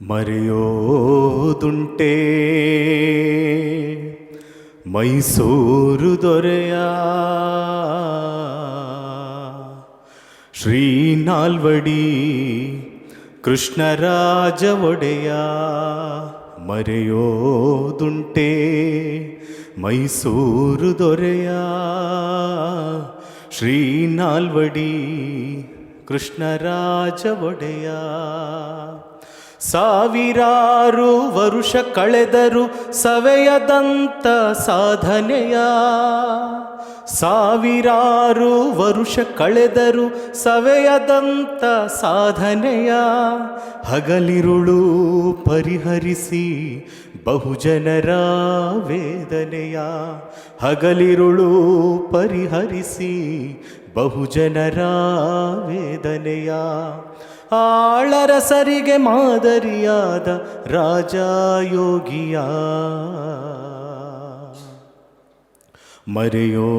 ಮರೆಯೋದುಂಟೇ ಮೈಸೂರು ದೊರೆಯ ಶ್ರೀ ನಾಲ್ವಡಿ ಕೃಷ್ಣರಾಜ ಒಡೆಯ ಮರೆಯೋದುಂಟೇ ಮೈಸೂರು ದೊರೆಯ ಶ್ರೀ ನಾಲ್ವಡಿ ಕೃಷ್ಣರಾಜ ಒಡೆಯ ಸಾವಿರಾರು ವರುಷ ಕಳೆದರು ಸವೆಯದಂತ ಸಾಧನೆಯ. ಸಾವಿರಾರು ವರುಷ ಕಳೆದರು ಸವೆಯದಂತ ಸಾಧನೆಯ. ಹಗಲಿರುಳು ಪರಿಹರಿಸಿ ಬಹುಜನರ ವೇದನೆಯ. ಹಗಲಿರುಳು ಪರಿಹರಿಸಿ ಬಹುಜನರ ವೇದನೆಯ. ಆಳರಸರಿಗೆ ಮಾದರಿಯಾದ ರಾಜ ಯೋಗಿಯ ಮರೆಯೋದುಂಟೇ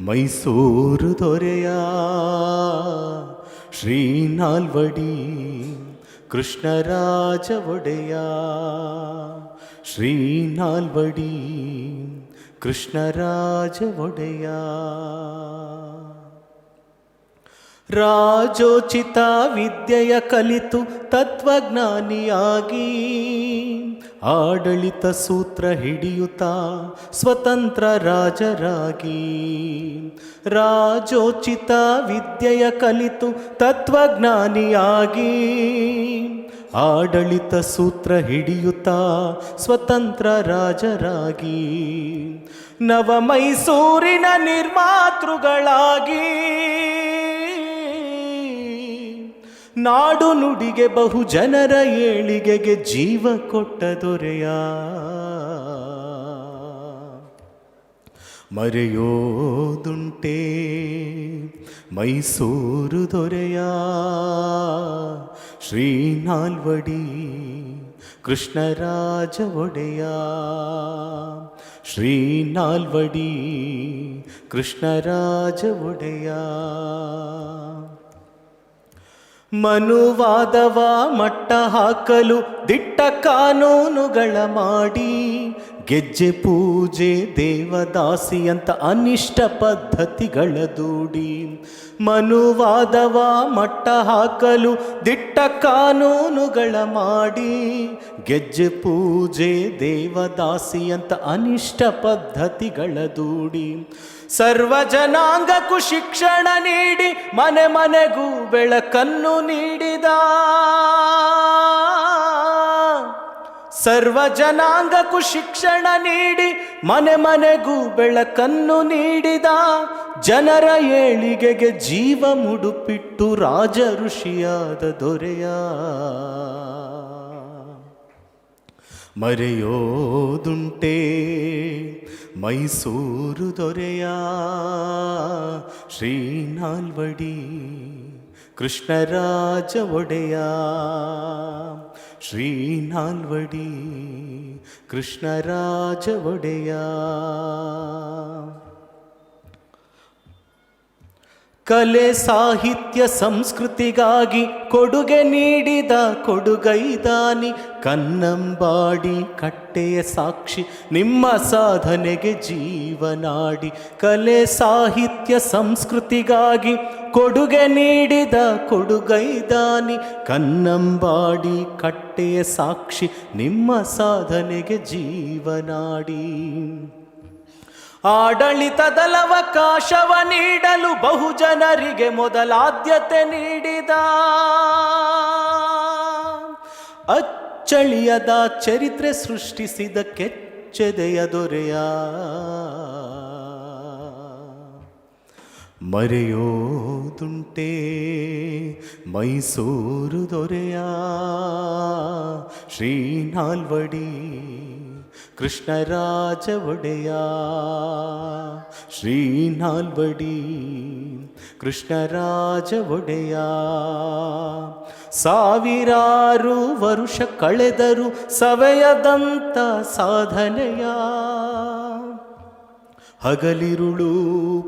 ಮೈಸೂರು ದೊರೆಯ. ಶ್ರೀ ನಾಲ್ವಡಿ ಕೃಷ್ಣರಾಜ ಒಡೆಯ. ಶ್ರೀ ನಾಲ್ವಡಿ ಕೃಷ್ಣರಾಜ ಒಡೆಯ. ರಾಜೋಚಿತ ವಿದ್ಯೆಯ ಕಲಿತು ತತ್ವಜ್ಞಾನಿಯಾಗಿ ಆಡಳಿತ ಸೂತ್ರ ಹಿಡಿಯುತ್ತಾ ಸ್ವತಂತ್ರ ರಾಜರಾಗಿ. ರಾಜೋಚಿತ ವಿದ್ಯೆಯ ಕಲಿತು ತತ್ವಜ್ಞಾನಿಯಾಗಿ ಆಡಳಿತ ಸೂತ್ರ ಹಿಡಿಯುತ್ತಾ ಸ್ವತಂತ್ರ ರಾಜರಾಗಿ. ನವ ಮೈಸೂರಿನ ನಿರ್ಮಾತೃಗಳಾಗಿ ನಾಡು ನುಡಿಗೆ ಬಹು ಜನರ ಏಳಿಗೆಗೆ ಜೀವ ಕೊಟ್ಟ ದೊರೆಯ. ಮರೆಯೋದುಂಟೆ ಮೈಸೂರು ದೊರೆಯ. ಶ್ರೀ ನಾಲ್ವಡಿ ಕೃಷ್ಣರಾಜ ಒಡೆಯ. ಶ್ರೀ ನಾಲ್ವಡಿ ಕೃಷ್ಣರಾಜ ಒಡೆಯ. ಮನುವಾದವ ಮಟ್ಟ ಹಾಕಲು ದಿಟ್ಟ ಕಾನೂನುಗಳ ಮಾಡಿ. ಗೆಜ್ಜೆ ಪೂಜೆ ದೇವದಾಸಿ ಅಂತ ಅನಿಷ್ಟ ಪದ್ಧತಿಗಳ ದೂಡಿ. ಮನುವಾದವ ಮಟ್ಟ ಹಾಕಲು ದಿಟ್ಟ ಕಾನೂನುಗಳ ಮಾಡಿ. ಗೆಜ್ಜೆ ಪೂಜೆ ದೇವದಾಸಿ ಅಂತ ಅನಿಷ್ಟ ಪದ್ಧತಿಗಳ ದೂಡಿ. ಸರ್ವ ಜನಾಂಗಕ್ಕೂ ಶಿಕ್ಷಣ ನೀಡಿ ಮನೆ ಮನೆಗೂ ಬೆಳಕನ್ನು ನೀಡಿದ. ಸರ್ವ ಜನಾಂಗಕ್ಕೂ ಶಿಕ್ಷಣ ನೀಡಿ ಮನೆ ಮನೆಗೂ ಬೆಳಕನ್ನು ನೀಡಿದ ಜನರ ಏಳಿಗೆಗೆ ಜೀವ ಮುಡುಪಿಟ್ಟು ರಾಜ ಋಷಿಯಾದ ದೊರೆಯ. ಮರೆಯೋದುಂಟೆ ಮೈಸೂರು ದೊರೆಯ. ಶ್ರೀನಾಲ್ವಡಿ ಕೃಷ್ಣರಾಜ ಒಡೆಯ. ಶ್ರೀ ನಾಲ್ವಡಿ ಕೃಷ್ಣರಾಜ ಒಡೆಯ ಕಲೆ ಸಾಹಿತ್ಯ ಸಂಸ್ಕೃತಿಗಾಗಿ ಕೊಡುಗೆ ನೀಡಿದ ಕೊಡುಗೈದಾನಿ ಕನ್ನಂಬಾಡಿ ಕಟ್ಟೆಯ ಸಾಕ್ಷಿ ನಿಮ್ಮ ಸಾಧನೆಗೆ ಜೀವನಾಡಿ ಕಲೆ ಸಾಹಿತ್ಯ ಸಂಸ್ಕೃತಿಗಾಗಿ ಕೊಡುಗೆ ನೀಡಿದ ಕೊಡುಗೈದಾನಿ, ಕನ್ನಂಬಾಡಿ ಕಟ್ಟೆಯ ಸಾಕ್ಷಿ, ನಿಮ್ಮ ಸಾಧನೆಗೆ ಜೀವನಾಡಿ. ಆಡಳಿತದಲವಕಾಶವ ನೀಡಲು ಬಹುಜನರಿಗೆ ಮೊದಲಾದ್ಯತೆ ನೀಡಿದ. ಅಚ್ಚಳಿಯದ ಚರಿತ್ರೆ ಸೃಷ್ಟಿಸಿದ ಕೆಚ್ಚೆದೆಯ ದೊರೆಯ. ಮರೆಯೋದುಂಟೇ? ಮೈಸೂರು ದೊರೆಯ ಶ್ರೀನಾಲ್ವಡಿ ಕೃಷ್ಣರಾಜ ಒಡೆಯ ಶ್ರೀನಾಲ್ವಡಿ ಕೃಷ್ಣರಾಜ ಒಡೆಯ ಸಾವಿರಾರು ವರುಷ ಕಳೆದರು ಸವೆಯದಂತ ಸಾಧನೆಯ ಹಗಲಿರುಳು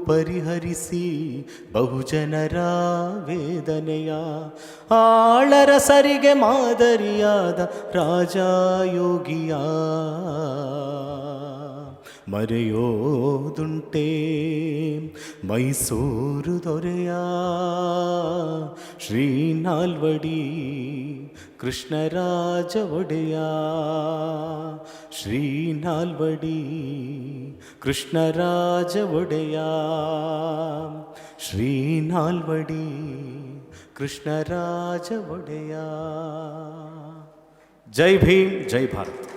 ಪರಿಹರಿಸಿ ಬಹುಜನರ ವೇದನೆಯ ಆಳರ ಸರಿಗೆ ಮಾದರಿಯಾದ ರಾಜಯೋಗಿಯ ಮರೆಯೋದುಂಟೆ ಮೈಸೂರು ದೊರೆಯ ಶ್ರೀ ನಾಲ್ವಡಿ ಕೃಷ್ಣರಾಜ ಒಡೆಯ ಶ್ರೀ ನಾಲ್ವಡಿ ಕೃಷ್ಣರಾಜ ಒಡೆಯ ಶ್ರೀ ನಾಲ್ವಡಿ ಕೃಷ್ಣರಾಜ ಒಡೆಯ ಜೈ ಭೀಮ್ ಜೈ ಭಾರತ್